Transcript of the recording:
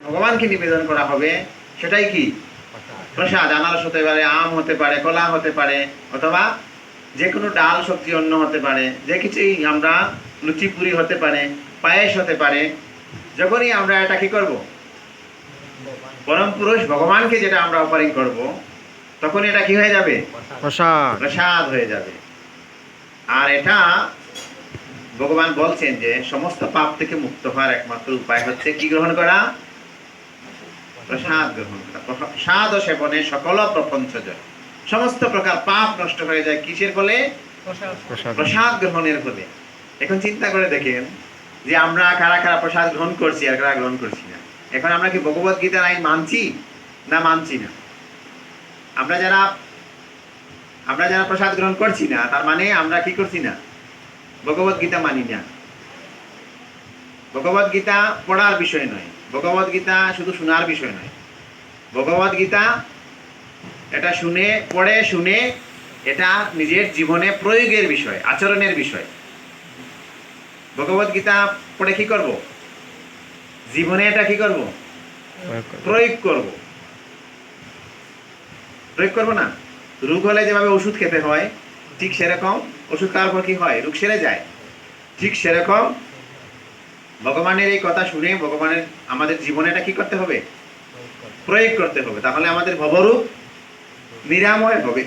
ভগবানকে নিবেদন করা হবে সেটাই কি? প্রসাদ। আনারস হতে পারে আম হতে পারে কলা হতে পারে অথবা যে কোনো ডাল সবজি অন্ন হতে পারে যে কিছুই আমরা লুচি পুরি হতে পারে পায়েস হতে পারে যখনই আমরা এটা কি করব? পরম পুরুষ ভগবানকে যেটা আমরা অফারিং করব তখন এটা কি হয়ে যাবে? প্রসাদ। প্রসাদ হয়ে যাবে। আর এটা ভগবান বলছেন যে সমস্ত পাপ থেকে মুক্ত হওয়ার একমাত্র উপায় হচ্ছে কি গ্রহণ করা? প্রসাদ গ্রহণ করা প্রসাদ ও সেবনে সকল প্রপঞ্চ জয় সমস্ত প্রকার পাপ নষ্ট হয়ে যায় কিসের ফলে? প্রসাদ। প্রসাদ গ্রহণের ফলে। এখন চিন্তা করে দেখেন যে আমরা কারা কারা প্রসাদ গ্রহণ করছি আর কারা গ্রহণ করছি না। এখন আমরা কি ভগবত গীতার আইন মানছি না মানছি না? আমরা যারা আমরা যারা প্রসাদ গ্রহণ করছি না তার মানে আমরা কি করছি না? ভগবত গীতা মানি না। ভগবত গীতা পড়ার বিষয় নয়। ভগবত গীতা শুধু শোনার বিষয় নয়। ভগবত গীতা এটা শুনে পড়ে শুনে এটা নিজের জীবনে প্রয়োগের বিষয় আচরণের বিষয়। ভগবত গীতা পড়ে কি করব? জীবনে এটা কি করব? প্রয়োগ করব। প্রয়োগ করব। না? রোগ হলে যেভাবে ওষুধ খেতে হয় ঠিক সেরকম ওষুধ খাওয়ার পর কি হয়? রোগ সেরে যায়। ঠিক সেরকম ভগবানের এই কথা শুনে ভগবানের আমাদের জীবনে এটা কি করতে হবে। প্রয়োগ করতে হবে। তাহলে আমাদের ভবরূপ নিরাময় হবে।